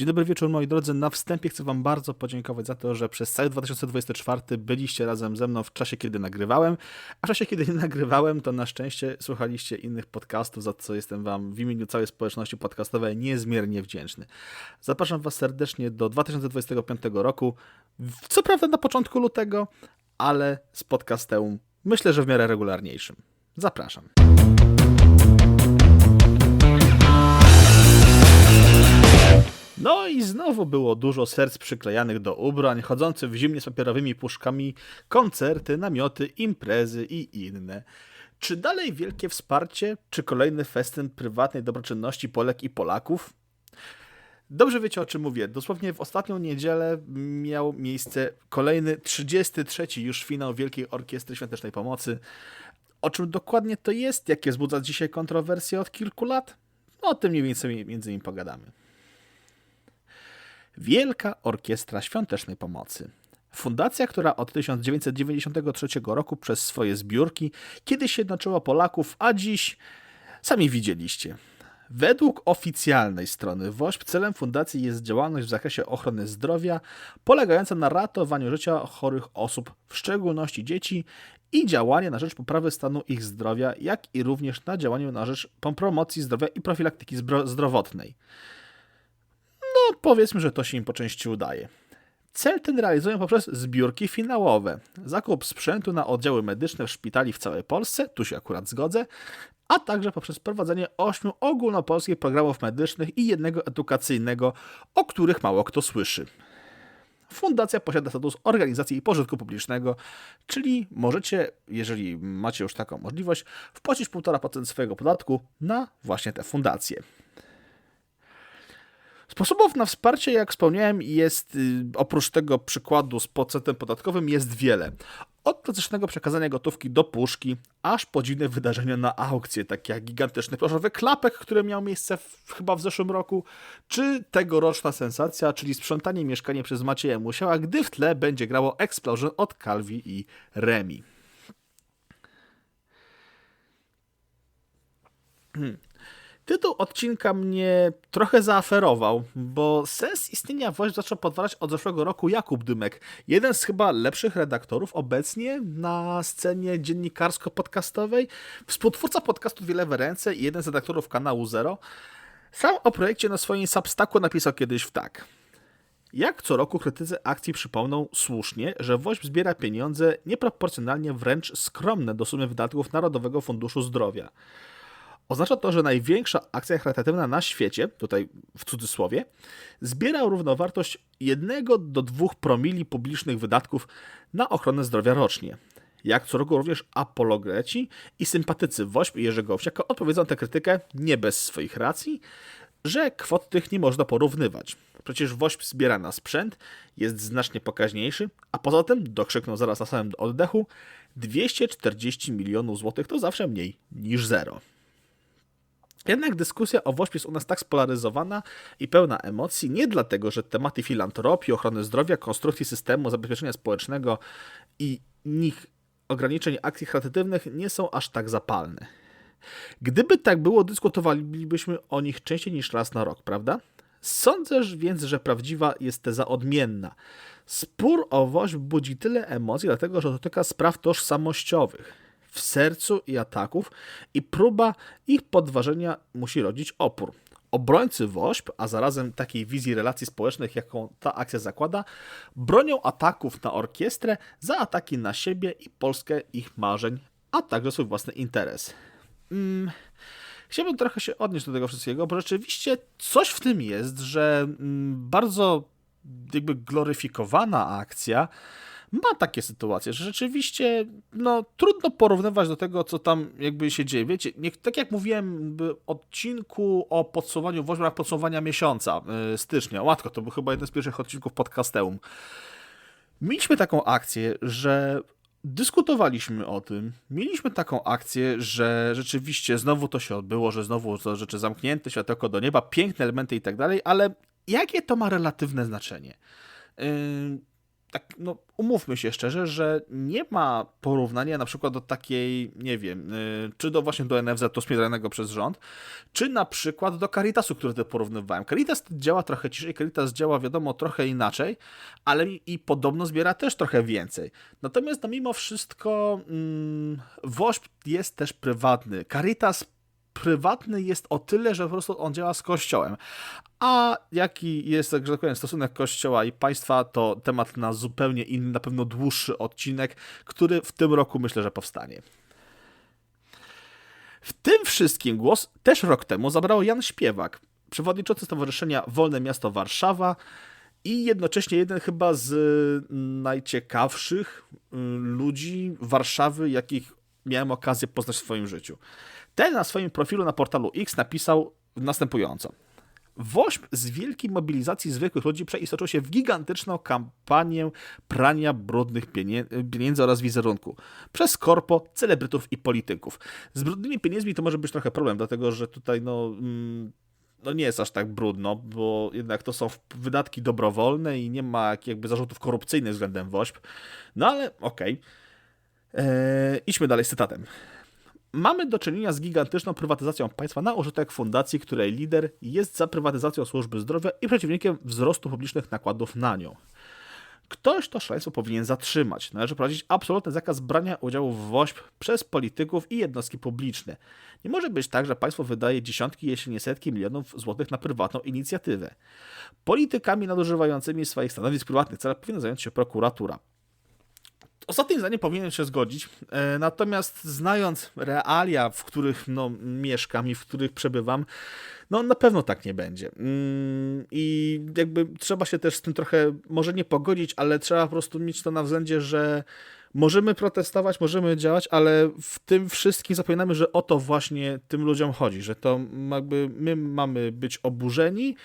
Dzień dobry wieczór moi drodzy. Na wstępie chcę wam bardzo podziękować za to, że przez cały 2024 byliście razem ze mną w czasie, kiedy nagrywałem, a w czasie, kiedy nie nagrywałem, to na szczęście słuchaliście innych podcastów, za co jestem wam w imieniu całej społeczności podcastowej niezmiernie wdzięczny. Zapraszam was serdecznie do 2025 roku, co prawda na początku lutego, ale z podcastem myślę, że w miarę regularniejszym. Zapraszam. No i znowu było dużo serc przyklejanych do ubrań, chodzący w zimnie z papierowymi puszkami, koncerty, namioty, imprezy i inne. Czy dalej wielkie wsparcie, czy kolejny festyn prywatnej dobroczynności Polek i Polaków? Dobrze wiecie o czym mówię. Dosłownie w ostatnią niedzielę miał miejsce kolejny 33 już finał Wielkiej Orkiestry Świątecznej Pomocy. O czym dokładnie to jest, jakie wzbudza dzisiaj kontrowersje od kilku lat? No, o tym mniej więcej między innymi pogadamy. Wielka Orkiestra Świątecznej Pomocy. Fundacja, która od 1993 roku przez swoje zbiórki kiedyś jednoczyła Polaków, a dziś sami widzieliście. Według oficjalnej strony WOŚP celem fundacji jest działalność w zakresie ochrony zdrowia, polegająca na ratowaniu życia chorych osób, w szczególności dzieci, i działanie na rzecz poprawy stanu ich zdrowia, jak i również na działaniu na rzecz promocji zdrowia i profilaktyki zdrowotnej. Powiedzmy, że to się im po części udaje. Cel ten realizują poprzez zbiórki finałowe, zakup sprzętu na oddziały medyczne w szpitali w całej Polsce, tu się akurat zgodzę, a także poprzez prowadzenie ośmiu ogólnopolskich programów medycznych i jednego edukacyjnego, o których mało kto słyszy. Fundacja posiada status organizacji pożytku publicznego, czyli możecie, jeżeli macie już taką możliwość, wpłacić 1,5% swojego podatku na właśnie tę fundację. Sposobów na wsparcie, jak wspomniałem, jest y, oprócz tego przykładu z procentem podatkowym jest wiele. Od klasycznego przekazania gotówki do puszki, aż po dziwne wydarzenia na aukcje, takie jak gigantyczny plażowy klapek, który miał miejsce w, chyba w zeszłym roku, czy tegoroczna sensacja, czyli sprzątanie mieszkania przez Macieja Musiała, gdy w tle będzie grało Explosion od Calvi i Remi. Hmm. Tytuł odcinka mnie trochę zaaferował, bo sens istnienia WOŚP zaczął podważać od zeszłego roku Jakub Dymek, jeden z chyba lepszych redaktorów obecnie na scenie dziennikarsko-podcastowej, współtwórca podcastu Wiele w ręce i jeden z redaktorów kanału Zero. Sam o projekcie na swoim Substacku napisał kiedyś w tak. Jak co roku krytycy akcji przypomną słusznie, że WOŚP zbiera pieniądze nieproporcjonalnie wręcz skromne do sumy wydatków Narodowego Funduszu Zdrowia. Oznacza to, że największa akcja charytatywna na świecie, tutaj w cudzysłowie, zbiera równowartość 1 do 2 promili publicznych wydatków na ochronę zdrowia rocznie. Jak co roku również apologeci i sympatycy WOŚP i Jerzego Owsiaka odpowiedzą tę krytykę nie bez swoich racji, że kwot tych nie można porównywać. Przecież WOŚP zbiera na sprzęt, jest znacznie pokaźniejszy, a poza tym, dokrzyknął zaraz na samym oddechu, 240 milionów złotych to zawsze mniej niż zero. Jednak dyskusja o WOŚP jest u nas tak spolaryzowana i pełna emocji nie dlatego, że tematy filantropii, ochrony zdrowia, konstrukcji systemu zabezpieczenia społecznego i nich ograniczeń akcji charytatywnych nie są aż tak zapalne. Gdyby tak było, dyskutowalibyśmy o nich częściej niż raz na rok, prawda? Sądzę więc, że prawdziwa jest teza odmienna. Spór o WOŚP budzi tyle emocji, dlatego że dotyka spraw tożsamościowych w sercu i ataków i próba ich podważenia musi rodzić opór. Obrońcy WOŚP, a zarazem takiej wizji relacji społecznych, jaką ta akcja zakłada, bronią ataków na orkiestrę za ataki na siebie i Polskę ich marzeń, a także swój własny interes. Hmm. Chciałbym trochę się odnieść do tego wszystkiego, bo rzeczywiście coś w tym jest, że mm, bardzo jakby gloryfikowana akcja ma takie sytuacje, że rzeczywiście no, trudno porównywać do tego, co tam jakby się dzieje. Wiecie, nie, tak jak mówiłem w odcinku o podsumowaniu, w ramach podsumowania miesiąca, yy, stycznia, łatwo, to był chyba jeden z pierwszych odcinków podcasteum. Mieliśmy taką akcję, że dyskutowaliśmy o tym, mieliśmy taką akcję, że rzeczywiście znowu to się odbyło, że znowu to rzeczy zamknięte, światełko do nieba, piękne elementy i tak dalej, ale jakie to ma relatywne znaczenie? Yy, tak, no, umówmy się szczerze, że nie ma porównania na przykład do takiej, nie wiem, y, czy do właśnie do NFZ-u spieranego przez rząd, czy na przykład do Caritasu, który ty porównywałem. Caritas działa trochę ciszej, Caritas działa wiadomo trochę inaczej, ale i podobno zbiera też trochę więcej. Natomiast no, mimo wszystko mm, WOŚP jest też prywatny. Caritas prywatny jest o tyle, że po prostu on działa z Kościołem. A jaki jest, że tak powiem, stosunek Kościoła i państwa, to temat na zupełnie inny, na pewno dłuższy odcinek, który w tym roku myślę, że powstanie. W tym wszystkim głos też rok temu zabrał Jan Śpiewak, przewodniczący Stowarzyszenia Wolne Miasto Warszawa i jednocześnie jeden chyba z najciekawszych y, ludzi Warszawy, jakich miałem okazję poznać w swoim życiu. Ten na swoim profilu na portalu X napisał następująco. WOŚP z wielkiej mobilizacji zwykłych ludzi przeistoczył się w gigantyczną kampanię prania brudnych pieniędzy oraz wizerunku przez korpo, celebrytów i polityków. Z brudnymi pieniędzmi to może być trochę problem, dlatego że tutaj no, mm, no nie jest aż tak brudno, bo jednak to są wydatki dobrowolne i nie ma jakby zarzutów korupcyjnych względem WOŚP. No ale okej. Okay. Eee, idźmy dalej z cytatem. Mamy do czynienia z gigantyczną prywatyzacją państwa na użytek fundacji, której lider jest za prywatyzacją służby zdrowia i przeciwnikiem wzrostu publicznych nakładów na nią. Ktoś to szaleństwo powinien zatrzymać. Należy prowadzić absolutny zakaz brania udziału w WOŚP przez polityków i jednostki publiczne. Nie może być tak, że państwo wydaje dziesiątki, jeśli nie setki milionów złotych na prywatną inicjatywę. Politykami nadużywającymi swoich stanowisk prywatnych celach powinna zająć się prokuratura ostatnim zdaniem powinienem się zgodzić, e, natomiast znając realia, w których no, mieszkam i w których przebywam, no na pewno tak nie będzie. Mm, I jakby trzeba się też z tym trochę, może nie pogodzić, ale trzeba po prostu mieć to na względzie, że możemy protestować, możemy działać, ale w tym wszystkim zapominamy, że o to właśnie tym ludziom chodzi, że to jakby my mamy być oburzeni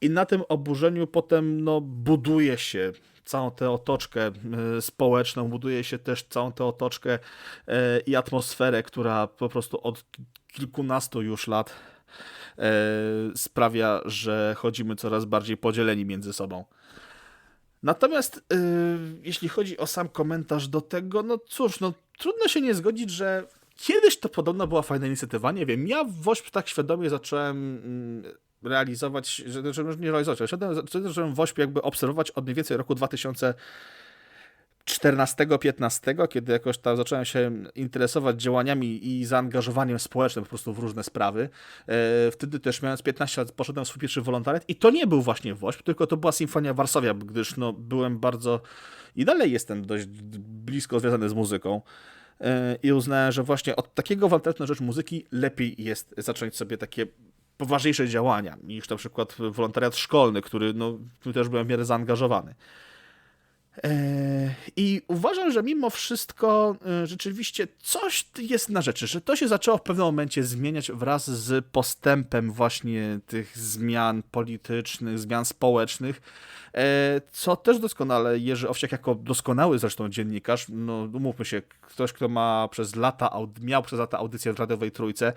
i na tym oburzeniu potem no, buduje się całą tę otoczkę e, społeczną, buduje się też całą tę otoczkę e, i atmosferę, która po prostu od kilkunastu już lat e, sprawia, że chodzimy coraz bardziej podzieleni między sobą. Natomiast jeśli chodzi o sam komentarz do tego, no cóż, no trudno się nie zgodzić, że kiedyś to podobno była fajna inicjatywa, nie wiem, ja w WOŚP tak świadomie zacząłem mm, realizować, że, że nie realizować, ale żebym WOŚP jakby obserwować od mniej więcej roku 2000 14-15, kiedy jakoś tam zacząłem się interesować działaniami i zaangażowaniem społecznym po prostu w różne sprawy. E, wtedy też mając 15 lat poszedłem w swój pierwszy wolontariat i to nie był właśnie WOŚP, tylko to była Symfonia Warszawia, gdyż no, byłem bardzo i dalej jestem dość blisko związany z muzyką e, i uznałem, że właśnie od takiego wolontariatu na rzecz muzyki lepiej jest zacząć sobie takie poważniejsze działania niż na przykład wolontariat szkolny, który no, tu też byłem w miarę zaangażowany. E, I uważam, że mimo wszystko e, rzeczywiście coś jest na rzeczy, że to się zaczęło w pewnym momencie zmieniać wraz z postępem właśnie tych zmian politycznych, zmian społecznych, e, co też doskonale Jerzy Owsiak jako doskonały zresztą dziennikarz, no umówmy się, ktoś, kto ma przez lata, miał przez lata audycję w Radiowej Trójce,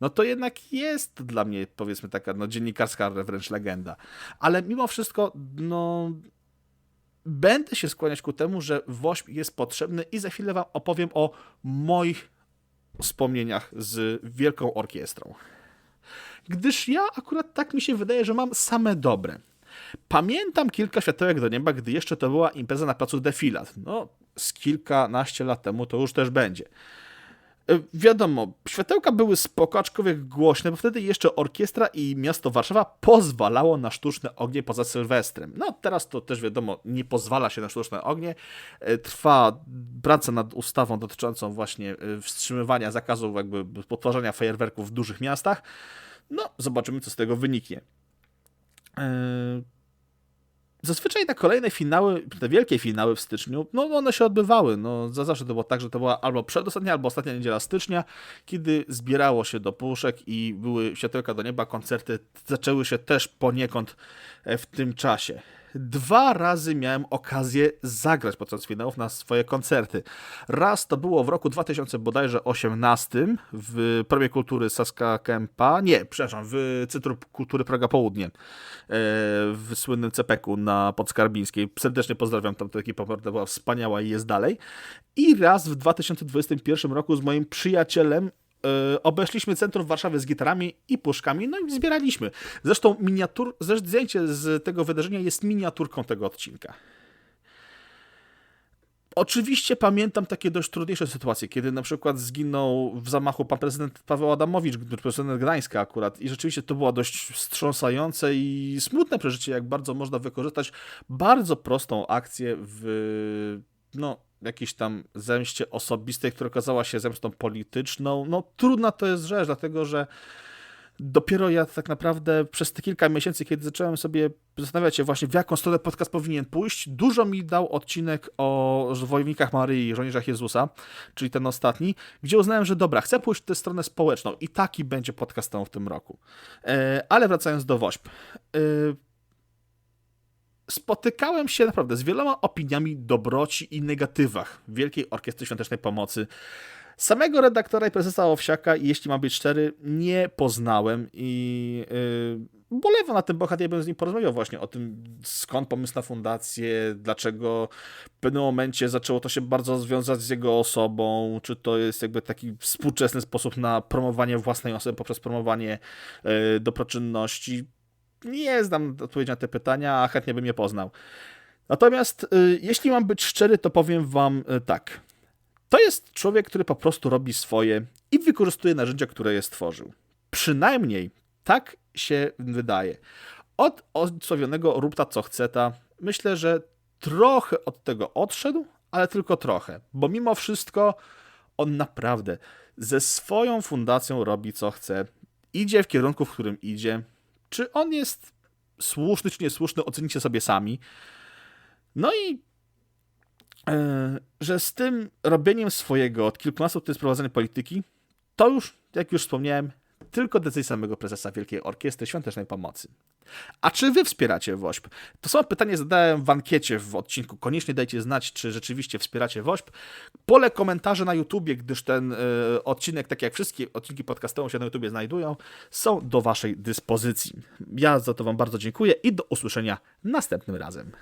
no to jednak jest dla mnie powiedzmy taka no, dziennikarska wręcz legenda. Ale mimo wszystko, no będę się skłaniać ku temu, że WOŚP jest potrzebny i za chwilę wam opowiem o moich wspomnieniach z Wielką Orkiestrą. Gdyż ja akurat tak mi się wydaje, że mam same dobre. Pamiętam kilka światełek do nieba, gdy jeszcze to była impreza na placu Defilat. No, z kilkanaście lat temu to już też będzie. E, wiadomo, światełka były spoko, aczkolwiek głośne, bo wtedy jeszcze orkiestra i miasto Warszawa pozwalało na sztuczne ognie poza Sylwestrem. No teraz to też wiadomo, nie pozwala się na sztuczne ognie. E, trwa praca nad ustawą dotyczącą właśnie e, wstrzymywania zakazu jakby podtwarzania fajerwerków w dużych miastach. No, zobaczymy, co z tego wyniknie. Zazwyczaj te kolejne finały, te wielkie finały w styczniu, no one się odbywały. No, za zawsze to było tak, że to była albo przedostatnia, albo ostatnia niedziela stycznia, kiedy zbierało się do puszek i były światełka do nieba, koncerty zaczęły się też poniekąd e, w tym czasie. Dwa razy miałem okazję zagrać podczas finałów na swoje koncerty. Raz to było w roku 2000 bodajże 18 w Premie Kultury Saska Kępa, nie, przepraszam, w Centrum Kultury Praga Południe, e, w słynnym Cepeku na Podskarbińskiej. Serdecznie pozdrawiam tam ekipę, naprawdę była wspaniała i jest dalej. I raz w 2021 roku z moim przyjacielem obeszliśmy centrum w Warszawie z gitarami i puszkami, no i zbieraliśmy. Zresztą miniatur, zresztą zdjęcie z tego wydarzenia jest miniaturką tego odcinka. Oczywiście pamiętam takie dość trudniejsze sytuacje, kiedy na przykład zginął w zamachu pan prezydent Paweł Adamowicz, prezydent Gdańska akurat i rzeczywiście to było dość wstrząsające i smutne przeżycie, jak bardzo można wykorzystać bardzo prostą akcję w no, jakiejś tam zemście osobistej, która okazała się zemstą polityczną. No trudna to jest rzecz, dlatego że dopiero ja tak naprawdę przez te kilka miesięcy, kiedy zacząłem sobie zastanawiać się właśnie, w jaką stronę podcast powinien pójść, dużo mi dał odcinek o wojownikach Maryi i żołnierzach Jezusa, czyli ten ostatni, gdzie uznałem, że dobra, chcę pójść w tę stronę społeczną i taki będzie podcast w tym roku. E, ale wracając do WOŚP. Spotykałem się naprawdę z wieloma opiniami dobroci i negatywach Wielkiej Orkiestry Świątecznej Pomocy. Samego redaktora i prezesa Owsiaka, jeśli mam być szczery, nie poznałem i yy, bolewam na tym, bo chętnie bym z nim porozmawiał właśnie o tym, skąd pomysł na fundację, dlaczego w pewnym momencie zaczęło to się bardzo związać z jego osobą, czy to jest jakby taki współczesny sposób na promowanie własnej osoby poprzez promowanie yy, dobroczynności. Nie znam odpowiedzi na te pytania, a chętnie bym je poznał. Natomiast yy, jeśli mam być szczery, to powiem wam y, tak. To jest człowiek, który po prostu robi swoje i wykorzystuje narzędzia, które je stworzył. Przynajmniej tak się wydaje. Od odsławionego Rupta co chceta myślę, że trochę od tego odszedł, ale tylko trochę, bo mimo wszystko on naprawdę ze swoją fundacją robi co chce, idzie w kierunku, w którym idzie. Czy on jest słuszny, czy niesłuszny, ocenicie sobie sami. No i E, że z tym robieniem swojego od kilkunastu lat prowadzenia polityki, to już, jak już wspomniałem, tylko decyzja samego prezesa Wielkiej Orkiestry Świątecznej Pomocy. A czy wy wspieracie WOŚP? To samo pytanie zadałem w ankiecie w odcinku. Koniecznie dajcie znać, czy rzeczywiście wspieracie WOŚP. Pole komentarze na YouTubie, gdyż ten y, odcinek, tak jak wszystkie odcinki podcastowe się na YouTubie znajdują, są do waszej dyspozycji. Ja za to wam bardzo dziękuję i do usłyszenia następnym razem.